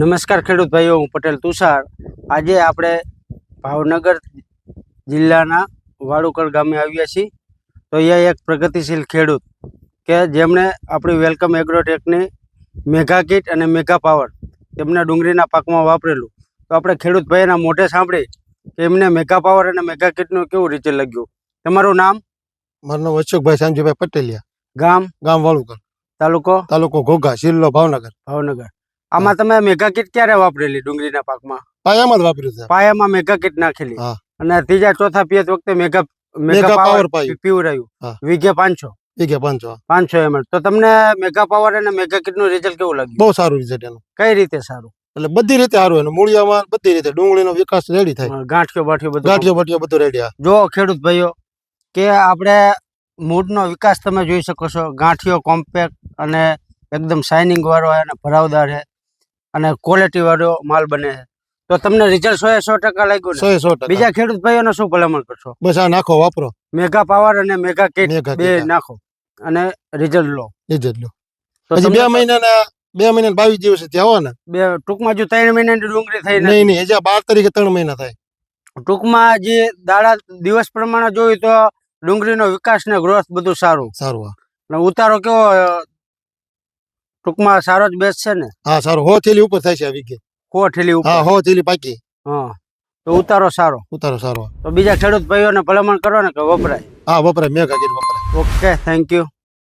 નમસ્કાર ખેડૂત ભાઈઓ હું પટેલ તુષાર. આજે આપણે ભાવનગર જિલ્લાના વાડુકળ ગામે આવ્યા છીએ. તો અહીંયા એક પ્રગતિશીલ ખેડૂત કે જેમણે આપણી વેલકમ એગ્રોટેકની મેગા કીટ અને મેગા પાવર તેમના ડુંગળીના પાકમાં વાપરેલું. તો આપણે ખેડૂત ભાઈના મોઢે સાંભળી કે એમને મેગા પાવર અને મેગા કીટનું કેવું રીતે લાગ્યું. તમારું નામ? મારું નામ અશોકભાઈ શામજીભાઈ પટેલિયા. ગામ? ગામ વાળુકર તાલુકો? તાલુકો ઘોઘા જિલ્લો ભાવનગર. ભાવનગર. આમાં તમે મેગા કીટ ક્યારે વાપરેલી ડુંગળીના પાકમાં? પાયામાં જ વાપર્યું છે. પાયામાં મેગા કીટ નાખેલી અને ત્રીજા ચોથા પિયત વખતે મેગા મેગા પાવર પીવરાયું. વીઘે પાંચસો. વીઘે પાંચસો પાંચસો એમએલ. તો તમને મેગા પાવર અને મેગા કીટનું રિઝલ્ટ કેવું લાગ્યું? બહુ સારું રિઝલ્ટ એનું. કઈ રીતે સારું? એટલે બધી રીતે સારું એનું. મૂળિયામાં બધી રીતે. ડુંગળીનો વિકાસ રેડી થાય. ગાંઠિયો બાઠિયો બધું ગાંઠિયો બાઠિયો બધું રેડી જો ખેડૂત ભાઈઓ કે આપણે મૂળનો વિકાસ તમે જોઈ શકો છો. ગાંઠિયો કોમ્પેક્ટ અને એકદમ શાઇનિંગ વાળો અને ભરાવદાર છે. અને ક્વોલિટી વાળો માલ બને તો તમને રિઝલ્ટ સો એ સો ટકા લાગ્યું સો એ સો ટકા. બીજા ખેડૂત ભાઈઓને શું ભલામણ કરશો? બસ આ નાખો વાપરો. મેગા પાવર અને મેગા કીટ બે નાખો અને રિઝલ્ટ લો. રિઝલ્ટ લો. પછી બે મહિનાના બે મહિના બાવીસ દિવસ થયા ને. બે ટૂંકમાં જો ત્રણ મહિનાની ડુંગળી થઈ નહીં નહીં હજી બાર તારીખે ત્રણ મહિના થાય. ટૂંકમાં જે દાડા દિવસ પ્રમાણે જોયું તો ડુંગળીનો વિકાસ ને ગ્રોથ બધું સારું. સારું અને ઉતારો કેવો ટૂંકમાં સારો જ બેસ છે ને? હા સારું. હો થેલી ઉપર થાય છે આ વીઘે. હો થેલી ઉપર? હા હો થેલી પાકી. હા. તો ઉતારો સારો. ઉતારો સારો. તો બીજા ખેડૂત ભાઈઓને ભલામણ કરો ને કે વપરાય. હા વપરાય. મેં કીટ વપરાય. Okay thank you.